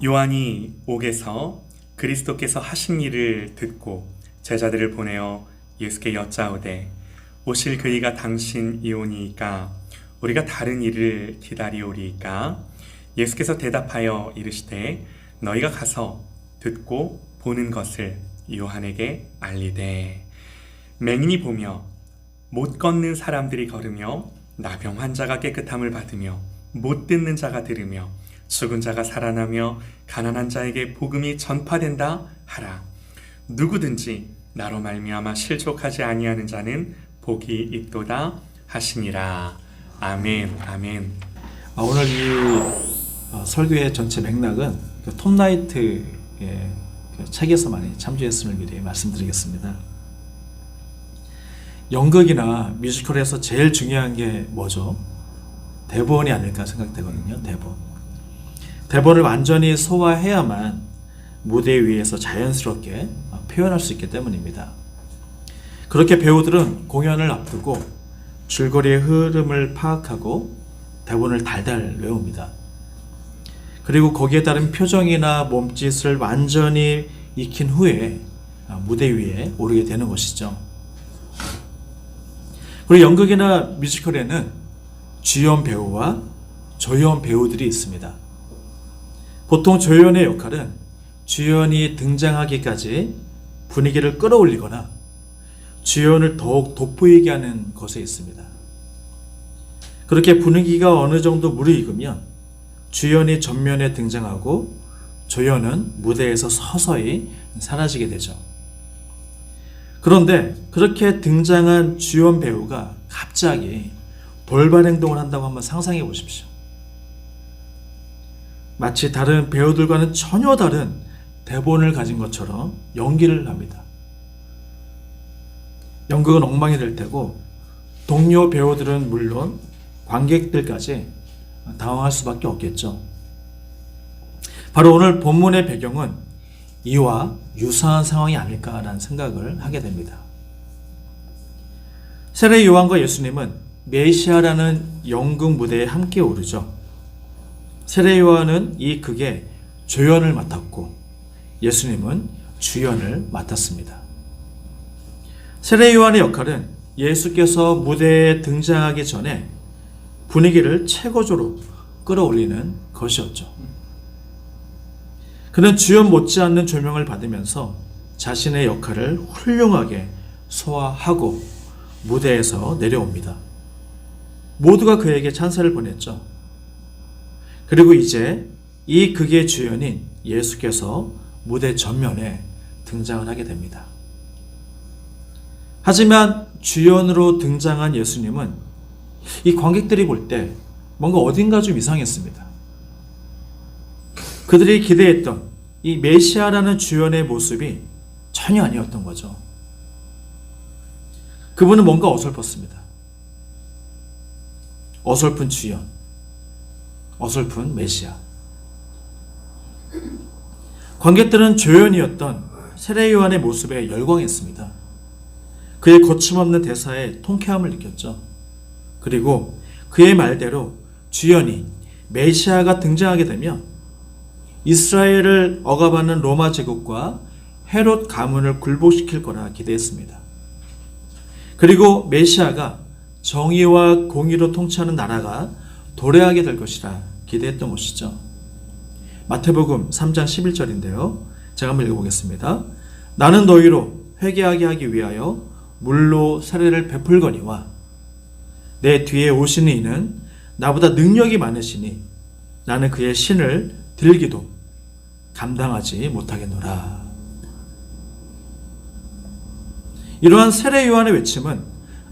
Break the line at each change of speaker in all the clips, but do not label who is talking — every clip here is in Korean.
요한이 옥에서 그리스도께서 하신 일을 듣고 제자들을 보내어 예수께 여짜오되 오실 그이가 당신이오니이까 우리가 다른 일을 기다리오리이까? 예수께서 대답하여 이르시되 너희가 가서 듣고 보는 것을 요한에게 알리되 맹인이 보며 못 걷는 사람들이 걸으며 나병 환자가 깨끗함을 받으며 못 듣는 자가 들으며 죽은 자가 살아나며 가난한 자에게 복음이 전파된다 하라 누구든지 나로 말미암아 실족하지 아니하는 자는 복이 있도다 하시니라 아멘 아멘
아, 오늘 이 어, 설교의 전체 맥락은 그톰 나이트의 그 책에서 많이 참조했음을 미리 말씀드리겠습니다. 연극이나 뮤지컬에서 제일 중요한 게 뭐죠? 대본이 아닐까 생각되거든요. 대본. 대본을 완전히 소화해야만 무대 위에서 자연스럽게 어, 표현할 수 있기 때문입니다. 그렇게 배우들은 공연을 앞두고 줄거리의 흐름을 파악하고 대본을 달달 외웁니다. 그리고 거기에 따른 표정이나 몸짓을 완전히 익힌 후에 어, 무대 위에 오르게 되는 것이죠. 그리고 연극이나 뮤지컬에는 주연 배우와 조연 배우들이 있습니다. 보통 조연의 역할은 주연이 등장하기까지 분위기를 끌어올리거나 주연을 더욱 돋보이게 하는 것에 있습니다. 그렇게 분위기가 어느 정도 무르익으면 주연이 전면에 등장하고 조연은 무대에서 서서히 사라지게 되죠. 그런데 그렇게 등장한 주연 배우가 갑자기 돌발 행동을 한다고 한번 상상해 보십시오. 마치 다른 배우들과는 전혀 다른 대본을 가진 것처럼 연기를 합니다. 연극은 엉망이 될 테고 동료 배우들은 물론 관객들까지 당황할 수밖에 없겠죠. 바로 오늘 본문의 배경은 이와 유사한 상황이 아닐까라는 생각을 하게 됩니다. 세례 요한과 예수님은 메시아라는 연극 무대에 함께 오르죠. 세례 요한은 이 극의 조연을 맡았고 예수님은 주연을 맡았습니다. 세례 요한의 역할은 예수께서 무대에 등장하기 전에 분위기를 최고조로 끌어올리는 것이었죠. 그는 주연 못지않는 조명을 받으면서 자신의 역할을 훌륭하게 소화하고 무대에서 내려옵니다. 모두가 그에게 찬사를 보냈죠. 그리고 이제 이 극의 주연인 예수께서 무대 전면에 등장을 하게 됩니다. 하지만 주연으로 등장한 예수님은 이 관객들이 볼 때 뭔가 어딘가 좀 이상했습니다. 그들이 기대했던 이 메시아라는 주연의 모습이 전혀 아니었던 거죠. 그분은 뭔가 어설펐습니다. 어설픈 주연, 어설픈 메시아. 관객들은 조연이었던 세례 요한의 모습에 열광했습니다. 그의 거침없는 대사에 통쾌함을 느꼈죠. 그리고 그의 말대로 주연이 메시아가 등장하게 되면 이스라엘을 억압하는 로마 제국과 헤롯 가문을 굴복시킬 거라 기대했습니다. 그리고 메시아가 정의와 공의로 통치하는 나라가 도래하게 될 것이라 기대했던 것이죠. 마태복음 3장 11절인데요. 제가 한번 읽어보겠습니다. 나는 너희로 회개하게 하기 위하여 물로 세례를 베풀거니와 내 뒤에 오시는 이는 나보다 능력이 많으시니 나는 그의 신을 들기도 감당하지 못하겠노라. 이러한 세례 요한의 외침은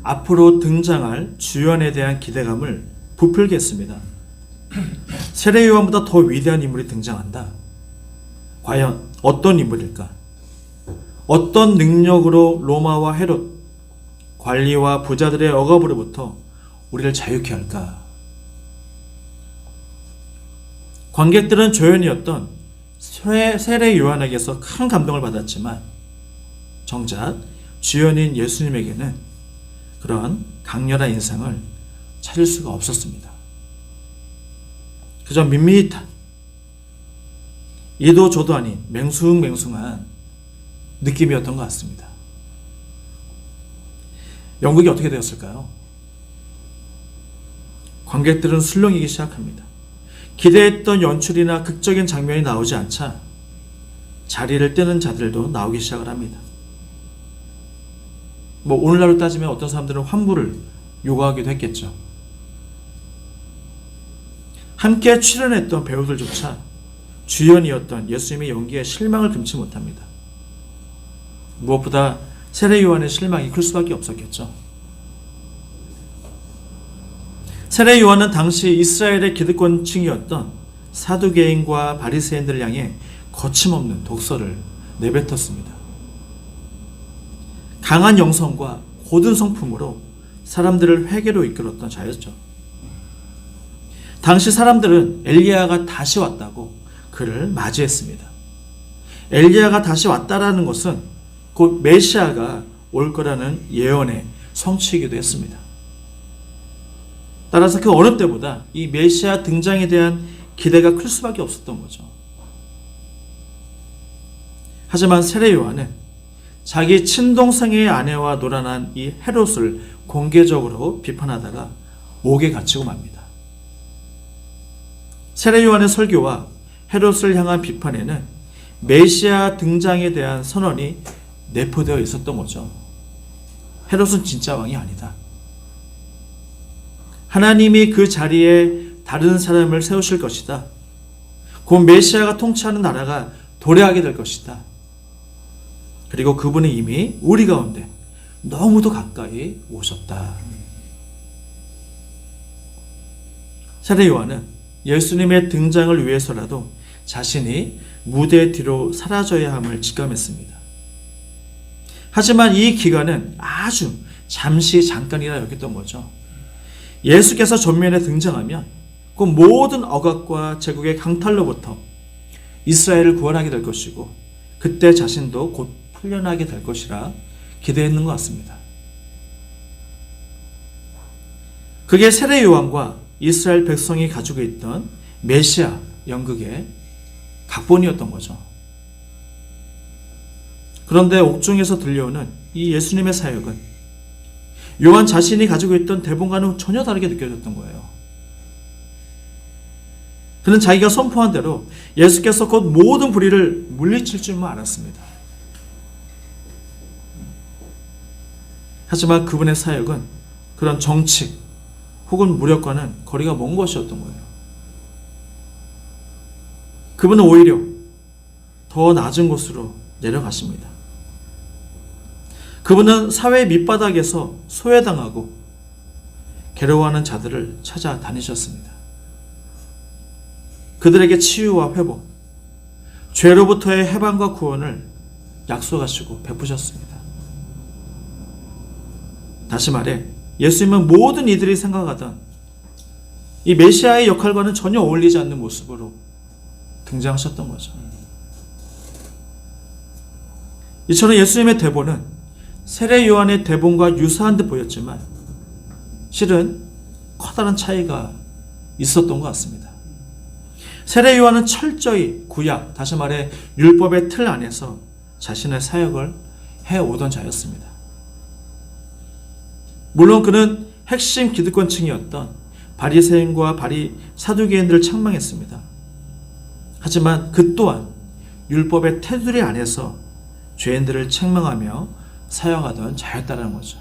앞으로 등장할 주연에 대한 기대감을 부풀게 했습니다. 세례 요한보다 더 위대한 인물이 등장한다. 과연 어떤 인물일까? 어떤 능력으로 로마와 헤롯, 관리와 부자들의 억압으로부터 우리를 자유케 할까? 관객들은 조연이었던 세례 요한에게서 큰 감동을 받았지만 정작 주연인 예수님에게는 그런 강렬한 인상을 찾을 수가 없었습니다. 그저 밋밋한 이도 저도 아닌 맹숭맹숭한 느낌이었던 것 같습니다. 연극이 어떻게 되었을까요? 관객들은 술렁이기 시작합니다. 기대했던 연출이나 극적인 장면이 나오지 않자 자리를 뜨는 자들도 나오기 시작을 합니다. 뭐 오늘날로 따지면 어떤 사람들은 환불을 요구하기도 했겠죠. 함께 출연했던 배우들조차 주연이었던 예수님의 연기에 실망을 금치 못합니다. 무엇보다 세례 요한의 실망이 클 수밖에 없었겠죠. 세례 요한은 당시 이스라엘의 기득권층이었던 사두개인과 바리새인들을 향해 거침없는 독서를 내뱉었습니다. 강한 영성과 고든 성품으로 사람들을 회개로 이끌었던 자였죠. 당시 사람들은 엘리야가 다시 왔다고 그를 맞이했습니다. 엘리야가 다시 왔다라는 것은 곧 메시아가 올 거라는 예언의 성취이기도 했습니다. 따라서 그 어느 때보다 이 메시아 등장에 대한 기대가 클 수밖에 없었던 거죠. 하지만 세례 요한은 자기 친동생의 아내와 놀아난 이 헤롯을 공개적으로 비판하다가 옥에 갇히고 맙니다. 세례 요한의 설교와 헤롯을 향한 비판에는 메시아 등장에 대한 선언이 내포되어 있었던 거죠. 헤롯은 진짜 왕이 아니다. 하나님이 그 자리에 다른 사람을 세우실 것이다. 곧 메시아가 통치하는 나라가 도래하게 될 것이다. 그리고 그분이 이미 우리 가운데 너무도 가까이 오셨다. 세례 요한은 예수님의 등장을 위해서라도 자신이 무대 뒤로 사라져야 함을 직감했습니다. 하지만 이 기간은 아주 잠시 잠깐이라 여겼던 거죠. 예수께서 전면에 등장하면 그 모든 억압과 제국의 강탈로부터 이스라엘을 구원하게 될 것이고 그때 자신도 곧 풀려나게 될 것이라 기대했는 것 같습니다. 그게 세례 요한과 이스라엘 백성이 가지고 있던 메시아 연극의 각본이었던 거죠. 그런데 옥중에서 들려오는 이 예수님의 사역은 요한 자신이 가지고 있던 대본과는 전혀 다르게 느껴졌던 거예요. 그는 자기가 선포한 대로 예수께서 곧 모든 불의를 물리칠 줄만 알았습니다. 하지만 그분의 사역은 그런 정치 혹은 무력과는 거리가 먼 것이었던 거예요. 그분은 오히려 더 낮은 곳으로 내려가십니다. 그분은 사회 밑바닥에서 소외당하고 괴로워하는 자들을 찾아다니셨습니다. 그들에게 치유와 회복, 죄로부터의 해방과 구원을 약속하시고 베푸셨습니다. 다시 말해, 예수님은 모든 이들이 생각하던 이 메시아의 역할과는 전혀 어울리지 않는 모습으로 등장하셨던 거죠. 이처럼 예수님의 대본은 세례 요한의 대본과 유사한 듯 보였지만 실은 커다란 차이가 있었던 것 같습니다. 세례 요한은 철저히 구약, 다시 말해 율법의 틀 안에서 자신의 사역을 해 오던 자였습니다. 물론 그는 핵심 기득권층이었던 바리새인과 바리 사두개인들을 책망했습니다. 하지만 그 또한 율법의 테두리 안에서 죄인들을 책망하며 사용하던 자였다는 거죠.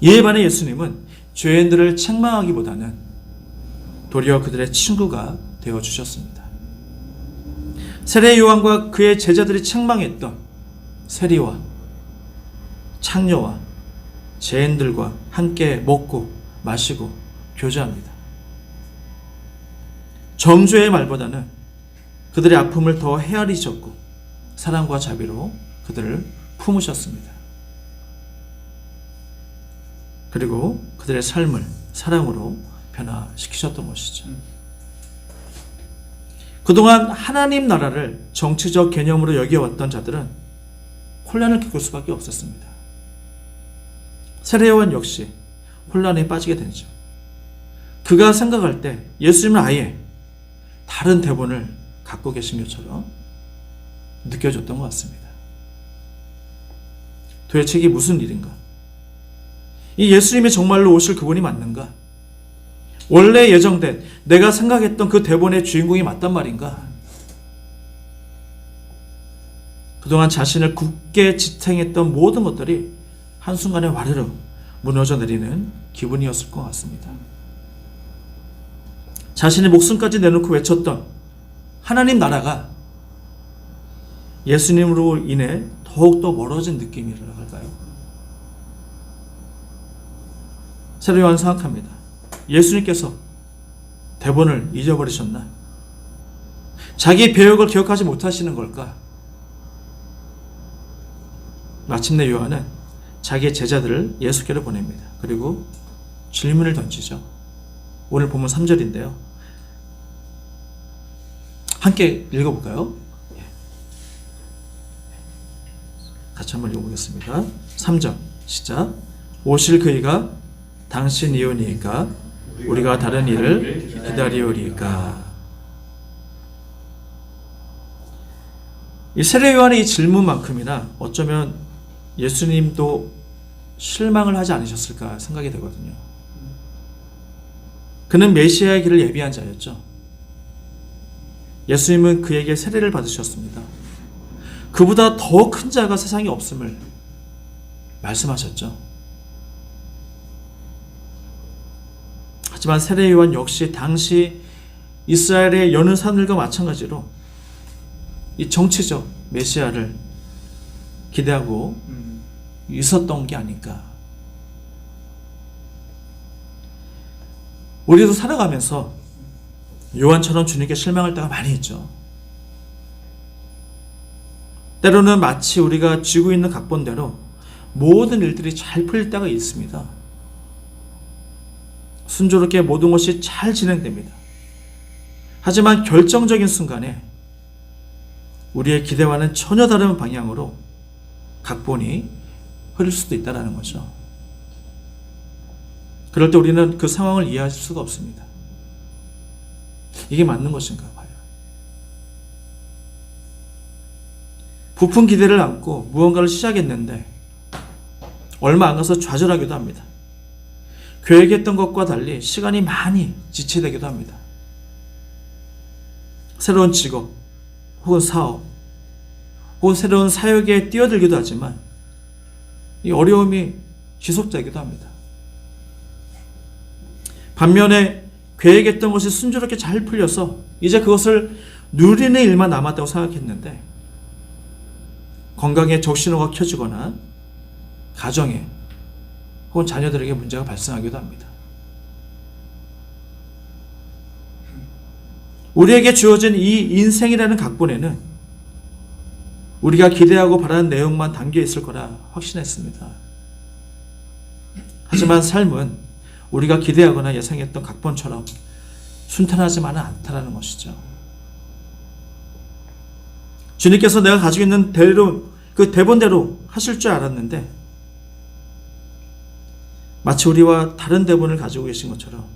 이에 반해 예수님은 죄인들을 책망하기보다는 도리어 그들의 친구가 되어 주셨습니다. 세례 요한과 그의 제자들이 책망했던 세리와 창녀와 죄인들과 함께 먹고 마시고 교제합니다. 정죄의 말보다는 그들의 아픔을 더 헤아리셨고 사랑과 자비로 그들을 품으셨습니다. 그리고 그들의 삶을 사랑으로 변화시키셨던 것이죠. 그동안 하나님 나라를 정치적 개념으로 여겨왔던 자들은 혼란을 겪을 수밖에 없었습니다. 세례요한 역시 혼란에 빠지게 되죠. 그가 생각할 때 예수님은 아예 다른 대본을 갖고 계신 것처럼 느껴졌던 것 같습니다. 도대체 이게 무슨 일인가? 이 예수님이 정말로 오실 그분이 맞는가? 원래 예정된 내가 생각했던 그 대본의 주인공이 맞단 말인가? 그동안 자신을 굳게 지탱했던 모든 것들이 한순간에 와르르 무너져 내리는 기분이었을 것 같습니다. 자신의 목숨까지 내놓고 외쳤던 하나님 나라가 예수님으로 인해 더욱더 멀어진 느낌이라 할까요? 새로 요한 생각합니다. 예수님께서 대본을 잊어버리셨나? 자기 배역을 기억하지 못하시는 걸까? 마침내 요한은 자기의 제자들을 예수께로 보냅니다. 그리고 질문을 던지죠. 오늘 보면 3절인데요. 함께 읽어볼까요? 예. 같이 한번 읽어보겠습니다. 3절 시작. 오실 그이가 당신이오니까 우리가 다른 일을 기다리오리까. 이 세례 요한의 이 질문만큼이나 어쩌면 예수님도 실망을 하지 않으셨을까 생각이 되거든요. 그는 메시아의 길을 예비한 자였죠. 예수님은 그에게 세례를 받으셨습니다. 그보다 더 큰 자가 세상에 없음을 말씀하셨죠. 하지만 세례 요한 역시 당시 이스라엘의 여느 사람들과 마찬가지로 이 정치적 메시아를 기대하고 있었던 게 아닐까. 우리도 살아가면서 요한처럼 주님께 실망할 때가 많이 있죠. 때로는 마치 우리가 쥐고 있는 각본대로 모든 일들이 잘 풀릴 때가 있습니다. 순조롭게 모든 것이 잘 진행됩니다. 하지만 결정적인 순간에 우리의 기대와는 전혀 다른 방향으로 각본이 흐를 수도 있다는 거죠. 그럴 때 우리는 그 상황을 이해할 수가 없습니다. 이게 맞는 것인가 봐요. 부푼 기대를 안고 무언가를 시작했는데 얼마 안 가서 좌절하기도 합니다. 계획했던 것과 달리 시간이 많이 지체되기도 합니다. 새로운 직업, 혹은 사업, 혹은 새로운 사역에 뛰어들기도 하지만 이 어려움이 지속되기도 합니다. 반면에 계획했던 것이 순조롭게 잘 풀려서 이제 그것을 누리는 일만 남았다고 생각했는데 건강에 적신호가 켜지거나 가정에 혹은 자녀들에게 문제가 발생하기도 합니다. 우리에게 주어진 이 인생이라는 각본에는 우리가 기대하고 바라는 내용만 담겨 있을 거라 확신했습니다. 하지만 삶은 우리가 기대하거나 예상했던 각본처럼 순탄하지만은 않다라는 것이죠. 주님께서 내가 가지고 있는 대로 그 대본대로 하실 줄 알았는데 마치 우리와 다른 대본을 가지고 계신 것처럼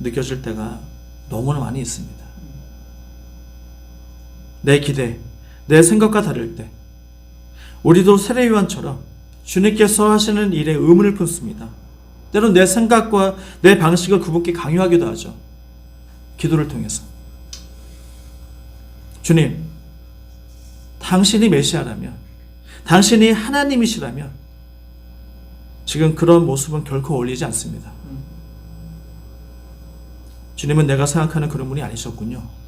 느껴질 때가 너무나 많이 있습니다. 내 기대, 내 생각과 다를 때 우리도 세례 요한처럼 주님께서 하시는 일에 의문을 품습니다. 때론 내 생각과 내 방식을 그분께 강요하기도 하죠. 기도를 통해서. 주님, 당신이 메시아라면, 당신이 하나님이시라면, 지금 그런 모습은 결코 어울리지 않습니다. 주님은 내가 생각하는 그런 분이 아니셨군요.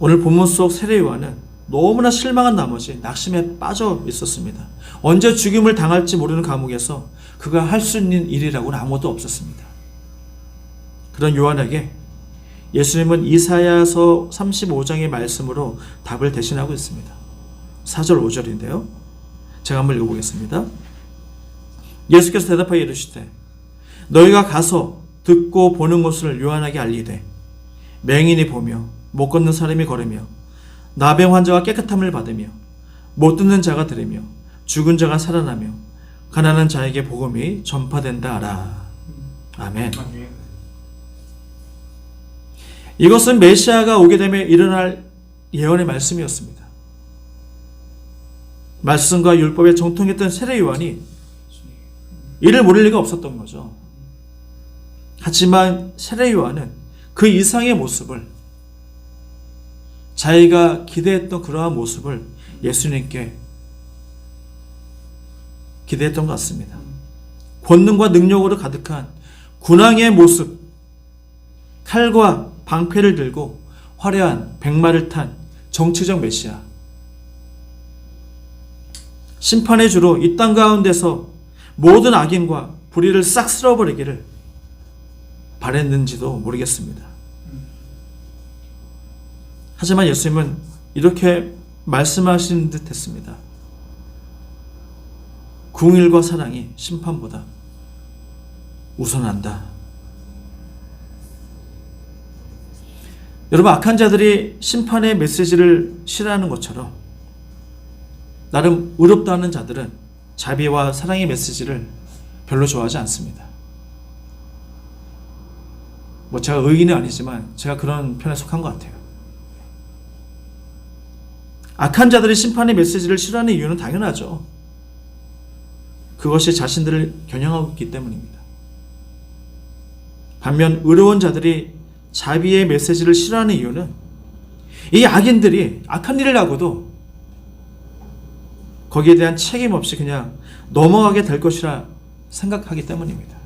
오늘 본문 속 세례 요한은 너무나 실망한 나머지 낙심에 빠져 있었습니다. 언제 죽임을 당할지 모르는 감옥에서 그가 할 수 있는 일이라고는 아무것도 없었습니다. 그런 요한에게 예수님은 이사야서 35장의 말씀으로 답을 대신하고 있습니다. 4절 5절인데요. 제가 한번 읽어보겠습니다. 예수께서 대답하여 이르시되 너희가 가서 듣고 보는 것을 요한에게 알리되 맹인이 보며 못 걷는 사람이 걸으며 나병 환자가 깨끗함을 받으며 못 듣는 자가 들으며 죽은 자가 살아나며 가난한 자에게 복음이 전파된다 하라. 아멘. 이것은 메시아가 오게 되면 일어날 예언의 말씀이었습니다. 말씀과 율법에 정통했던 세례 요한이 이를 모를 리가 없었던 거죠. 하지만 세례 요한은 그 이상의 모습을 자기가 기대했던 그러한 모습을 예수님께 기대했던 것 같습니다. 권능과 능력으로 가득한 군왕의 모습, 칼과 방패를 들고 화려한 백마를 탄 정치적 메시아. 심판의 주로 이 땅 가운데서 모든 악인과 불의를 싹 쓸어버리기를 바랬는지도 모르겠습니다. 하지만 예수님은 이렇게 말씀하신 듯 했습니다. 궁일과 사랑이 심판보다 우선한다. 여러분, 악한 자들이 심판의 메시지를 싫어하는 것처럼 나름 의롭다 하는 자들은 자비와 사랑의 메시지를 별로 좋아하지 않습니다. 뭐 제가 의인은 아니지만 제가 그런 편에 속한 것 같아요. 악한 자들이 심판의 메시지를 싫어하는 이유는 당연하죠. 그것이 자신들을 겨냥하고 있기 때문입니다. 반면 의로운 자들이 자비의 메시지를 싫어하는 이유는 이 악인들이 악한 일을 하고도 거기에 대한 책임 없이 그냥 넘어가게 될 것이라 생각하기 때문입니다.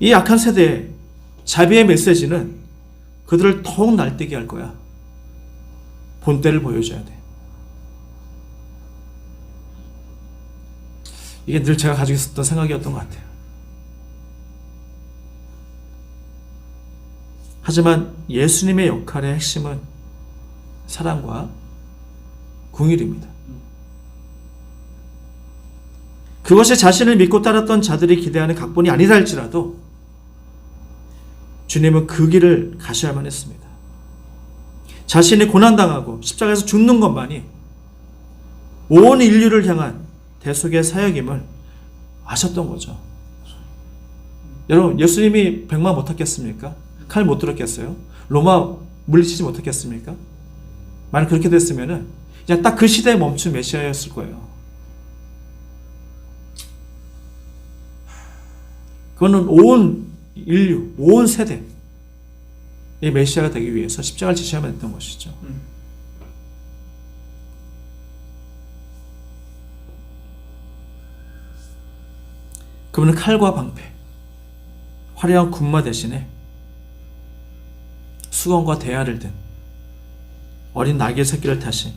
이 악한 세대의 자비의 메시지는 그들을 더욱 날뛰게 할 거야. 본때를 보여줘야 돼. 이게 늘 제가 가지고 있었던 생각이었던 것 같아요. 하지만 예수님의 역할의 핵심은 사랑과 궁일입니다. 그것이 자신을 믿고 따랐던 자들이 기대하는 각본이 아니라 할지라도 주님은 그 길을 가셔야만 했습니다. 자신이 고난당하고 십자가에서 죽는 것만이 온 인류를 향한 대속의 사역임을 아셨던 거죠. 여러분, 예수님이 백마 못하겠습니까? 칼 못 들었겠어요? 로마 물리치지 못했겠습니까? 만약 그렇게 됐으면은 그냥 딱 그 시대에 멈춘 메시아였을 거예요. 그거는 온 인류, 온 세대 이 메시아가 되기 위해서 십자가를 지셔야만 했던 것이죠. 그분은 칼과 방패, 화려한 군마 대신에 수건과 대야를 든 어린 낙의 새끼를 타신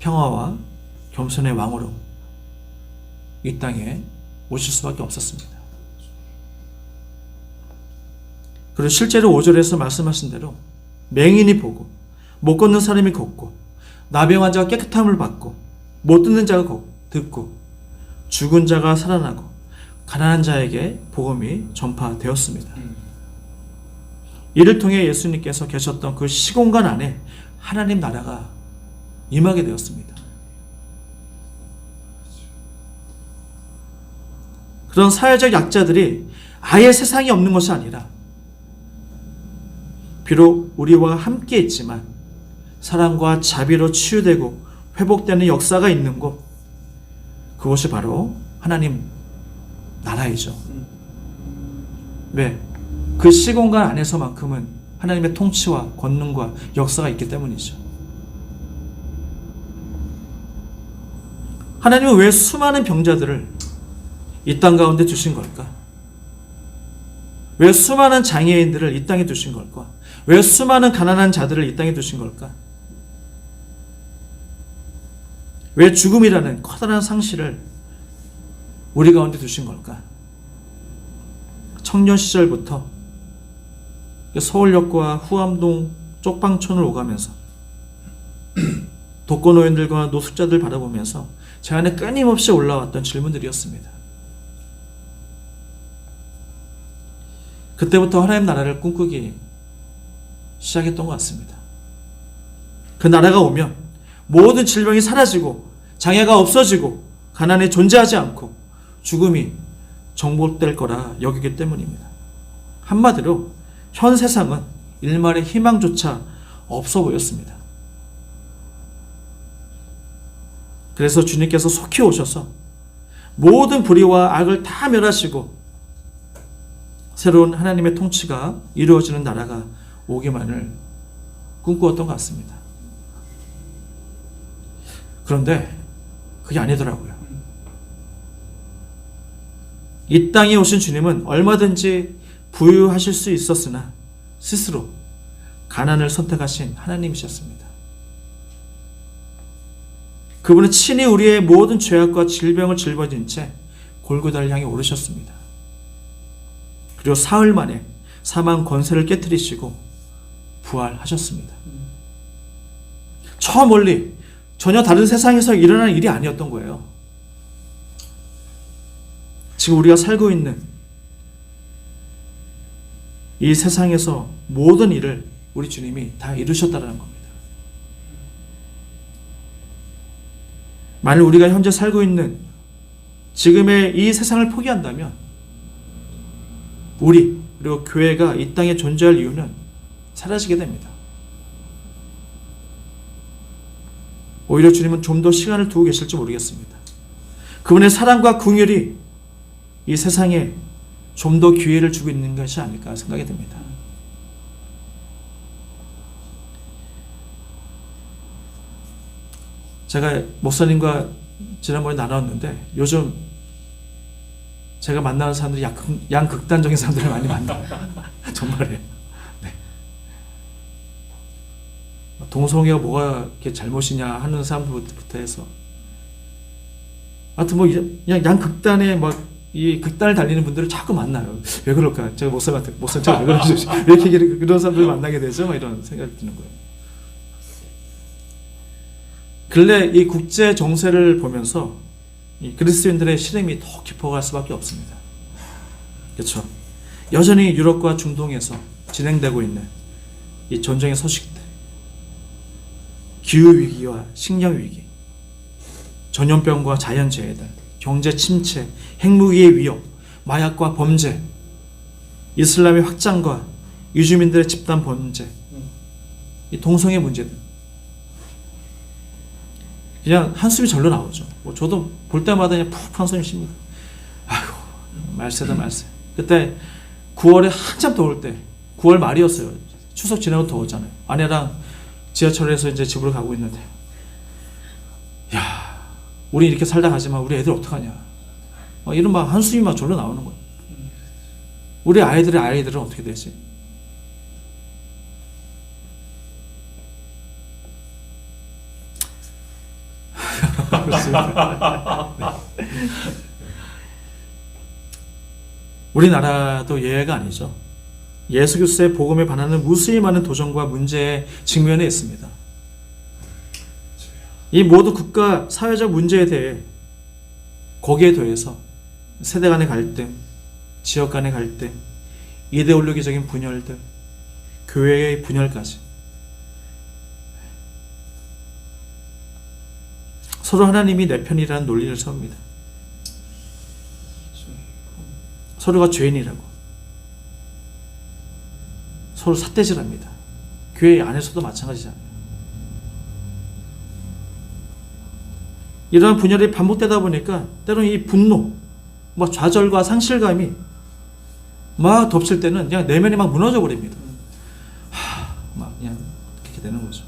평화와 겸손의 왕으로 이 땅에 오실 수밖에 없었습니다. 그리고 실제로 5절에서 말씀하신 대로 맹인이 보고 못 걷는 사람이 걷고 나병 환자가 깨끗함을 받고 못 듣는 자가 걷- 듣고 죽은 자가 살아나고 가난한 자에게 복음이 전파되었습니다. 이를 통해 예수님께서 계셨던 그 시공간 안에 하나님 나라가 임하게 되었습니다. 그런 사회적 약자들이 아예 세상이 없는 것이 아니라 비록 우리와 함께 있지만 사랑과 자비로 치유되고 회복되는 역사가 있는 곳 그것이 바로 하나님 나라이죠. 왜? 그 시공간 안에서만큼은 하나님의 통치와 권능과 역사가 있기 때문이죠. 하나님은 왜 수많은 병자들을 이 땅 가운데 두신 걸까? 왜 수많은 장애인들을 이 땅에 두신 걸까? 왜 수많은 가난한 자들을 이 땅에 두신 걸까? 왜 죽음이라는 커다란 상실을 우리 가운데 두신 걸까? 청년 시절부터 서울역과 후암동 쪽방촌을 오가면서 독거노인들과 노숙자들 바라보면서 제 안에 끊임없이 올라왔던 질문들이었습니다. 그때부터 하나님 나라를 꿈꾸기 시작했던 것 같습니다. 그 나라가 오면 모든 질병이 사라지고 장애가 없어지고 가난이 존재하지 않고 죽음이 정복될 거라 여기기 때문입니다. 한마디로 현 세상은 일말의 희망조차 없어 보였습니다. 그래서 주님께서 속히 오셔서 모든 불의와 악을 다 멸하시고 새로운 하나님의 통치가 이루어지는 나라가 오기만을 꿈꾸었던 것 같습니다. 그런데 그게 아니더라고요. 이 땅에 오신 주님은 얼마든지 부유하실 수 있었으나 스스로 가난을 선택하신 하나님이셨습니다. 그분은 친히 우리의 모든 죄악과 질병을 짊어진 채 골고다를 향해 오르셨습니다. 그리고 사흘 만에 사망 권세를 깨뜨리시고 부활하셨습니다. 저 멀리 전혀 다른 세상에서 일어난 일이 아니었던 거예요. 지금 우리가 살고 있는 이 세상에서 모든 일을 우리 주님이 다 이루셨다는 겁니다. 만일 우리가 현재 살고 있는 지금의 이 세상을 포기한다면 우리 그리고 교회가 이 땅에 존재할 이유는 사라지게 됩니다. 오히려 주님은 좀 더 시간을 두고 계실지 모르겠습니다. 그분의 사랑과 궁율이 이 세상에 좀 더 기회를 주고 있는 것이 아닐까 생각이 됩니다. 제가 목사님과 지난번에 나눴는데 요즘 제가 만나는 사람들이 양, 양극단적인 사람들을 많이 만나요. 정말이에요. 네. 동성애가 뭐가 이렇게 잘못이냐 하는 사람들부터 해서 하여튼 뭐 그냥 양극단에 막 이 극단을 달리는 분들을 자꾸 만나요. 왜 그럴까? 제가 목사한테 목사 제가 왜 그러지? 왜 이렇게 그런 사람들을 만나게 되죠? 막 이런 생각이 드는 거예요. 근래 이 국제 정세를 보면서 이 그리스도인들의 실행이 더 깊어갈 수밖에 없습니다. 그렇죠? 여전히 유럽과 중동에서 진행되고 있는 이 전쟁의 소식들, 기후 위기와 식량 위기, 전염병과 자연재해들, 경제 침체, 핵무기의 위협, 마약과 범죄, 이슬람의 확장과 유주민들의 집단 범죄, 이 동성애 문제들. 그냥 한숨이 절로 나오죠. 뭐 저도 볼 때마다 그냥 푹 한숨이 쉽니다. 아이고, 말세다 말세. 그때 9월에 한참 더울 때, 9월 말이었어요. 추석 지나고 더웠잖아요. 아내랑 지하철에서 이제 집으로 가고 있는데, 야, 우리 이렇게 살다 가지만 우리 애들 어떡하냐. 막 이런 막 한숨이 막 절로 나오는 거예요. 우리 아이들의 아이들은 어떻게 되지? 네. 우리나라도 예외가 아니죠. 예수 그리스도의 복음에 반하는 무수히 많은 도전과 문제에 직면해 있습니다. 이 모두 국가 사회적 문제에 대해 거기에 더해서 세대 간의 갈등, 지역 간의 갈등, 이데올로기적인 분열들, 교회의 분열까지 서로 하나님이 내 편이라는 논리를 세웁니다. 서로가 죄인이라고 서로 삿대질합니다. 교회 안에서도 마찬가지잖아요. 이러한 분열이 반복되다 보니까 때로는 이 분노, 뭐 좌절과 상실감이 막 덮칠 때는 그냥 내면이 막 무너져 버립니다. 하, 막 그냥 그렇게 되는 거죠.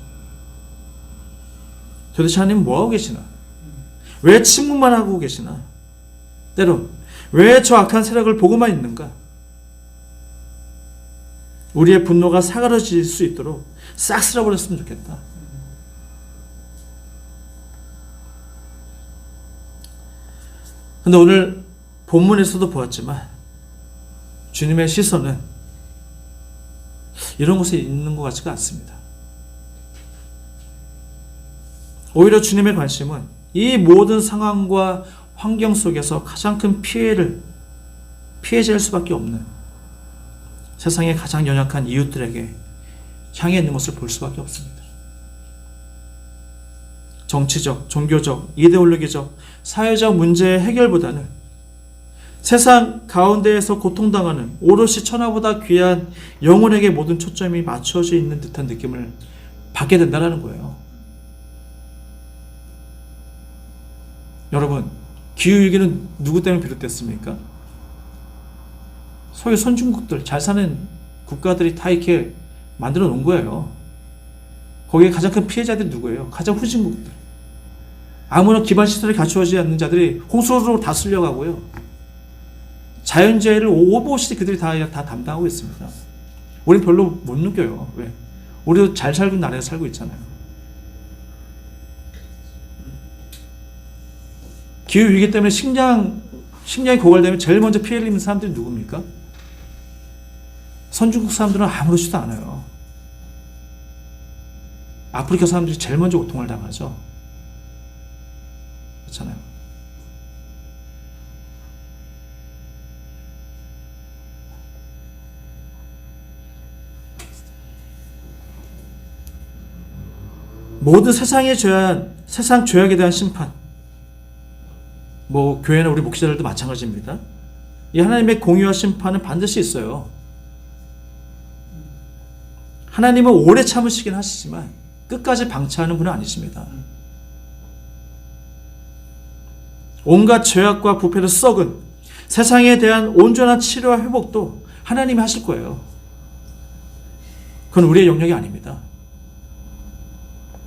도대체 하나님 뭐 하고 계시나? 왜 침묵만 하고 계시나? 때론 왜저 악한 세력을 보고만 있는가? 우리의 분노가 사그러질 수 있도록 싹 쓸어버렸으면 좋겠다. 근데 오늘 본문에서도 보았지만 주님의 시선은 이런 곳에 있는 것 같지가 않습니다. 오히려 주님의 관심은 이 모든 상황과 환경 속에서 가장 큰 피해를 피해자일 수밖에 없는 세상의 가장 연약한 이웃들에게 향해 있는 것을 볼 수밖에 없습니다. 정치적, 종교적, 이데올로기적, 사회적 문제의 해결보다는 세상 가운데에서 고통당하는 오롯이 천하보다 귀한 영혼에게 모든 초점이 맞춰져 있는 듯한 느낌을 받게 된다는 거예요. 여러분, 기후위기는 누구 때문에 비롯됐습니까? 소위 선진국들, 잘 사는 국가들이 다 이렇게 만들어 놓은 거예요. 거기에 가장 큰 피해자들이 누구예요? 가장 후진국들. 아무런 기반 시설이 갖추어지지 않는 자들이 홍수로 다 쓸려가고요. 자연재해를 오버시 그들이 다, 다 담당하고 있습니다. 우린 별로 못 느껴요. 왜? 우리도 잘 살고 나라에 살고 있잖아요. 기후 위기 때문에 식량 식량이 고갈되면 제일 먼저 피해를 입는 사람들이 누굽니까? 선진국 사람들은 아무렇지도 않아요. 아프리카 사람들이 제일 먼저 고통을 당하죠. 그렇잖아요. 모든 세상의 죄한 세상 죄악에 대한 심판. 뭐 교회나 우리 목사들도 마찬가지입니다. 이 하나님의 공의와 심판은 반드시 있어요. 하나님은 오래 참으시긴 하시지만 끝까지 방치하는 분은 아니십니다. 온갖 죄악과 부패를 썩은 세상에 대한 온전한 치료와 회복도 하나님이 하실 거예요. 그건 우리의 영역이 아닙니다.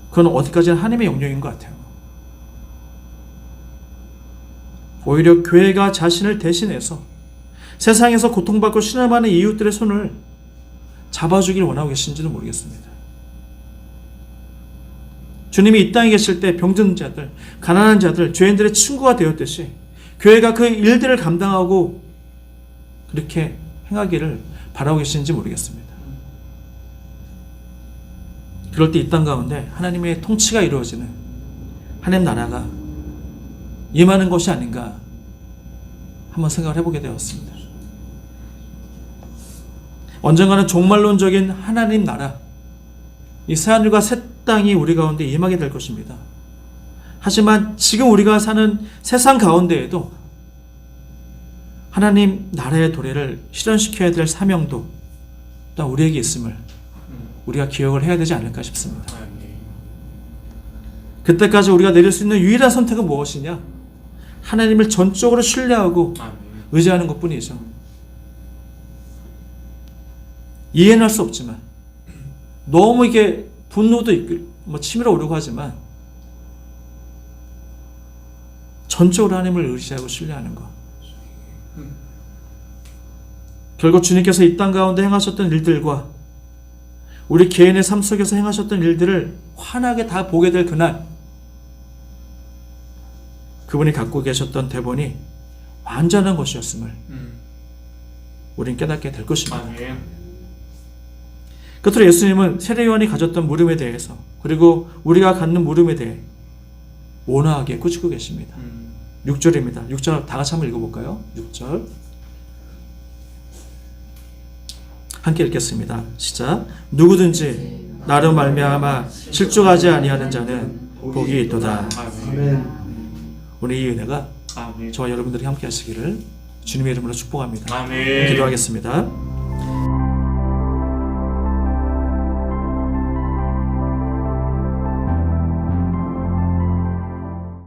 그건 어디까지나 하나님의 영역인 것 같아요. 오히려 교회가 자신을 대신해서 세상에서 고통받고 신음하는 이웃들의 손을 잡아주길 원하고 계신지는 모르겠습니다. 주님이 이 땅에 계실 때 병든 자들, 가난한 자들, 죄인들의 친구가 되었듯이 교회가 그 일들을 감당하고 그렇게 행하기를 바라고 계시는지 모르겠습니다. 그럴 때 이 땅 가운데 하나님의 통치가 이루어지는 하나님 나라가 임하는 것이 아닌가 한번 생각을 해보게 되었습니다. 언젠가는 종말론적인 하나님 나라, 이 새하늘과 새 땅이 우리 가운데 임하게 될 것입니다. 하지만 지금 우리가 사는 세상 가운데에도 하나님 나라의 도래를 실현시켜야 될 사명도 또 우리에게 있음을 우리가 기억을 해야 되지 않을까 싶습니다. 그때까지 우리가 내릴 수 있는 유일한 선택은 무엇이냐? 하나님을 전적으로 신뢰하고 의지하는 것 뿐이죠. 이해는 할 수 없지만, 너무 이게 분노도 있고, 뭐 치밀어 오르고 하지만, 전적으로 하나님을 의지하고 신뢰하는 것. 결국 주님께서 이 땅 가운데 행하셨던 일들과 우리 개인의 삶 속에서 행하셨던 일들을 환하게 다 보게 될 그날, 그분이 갖고 계셨던 대본이 완전한 것이었음을 우린 깨닫게 될 것입니다. 끝으로 예수님은 세례요한이 가졌던 물음에 대해서 그리고 우리가 갖는 물음에 대해 온화하게 꾸짖고 계십니다. 6절입니다. 6절 다 같이 한번 읽어볼까요? 6절 함께 읽겠습니다. 시작 누구든지 나로 말미암아 실족하지 아니하는 자는 복이 있도다. 오늘 이 은혜가. 저와 여러분들이 함께 하시기를 주님의 이름으로 축복합니다.
아멘.
기도하겠습니다.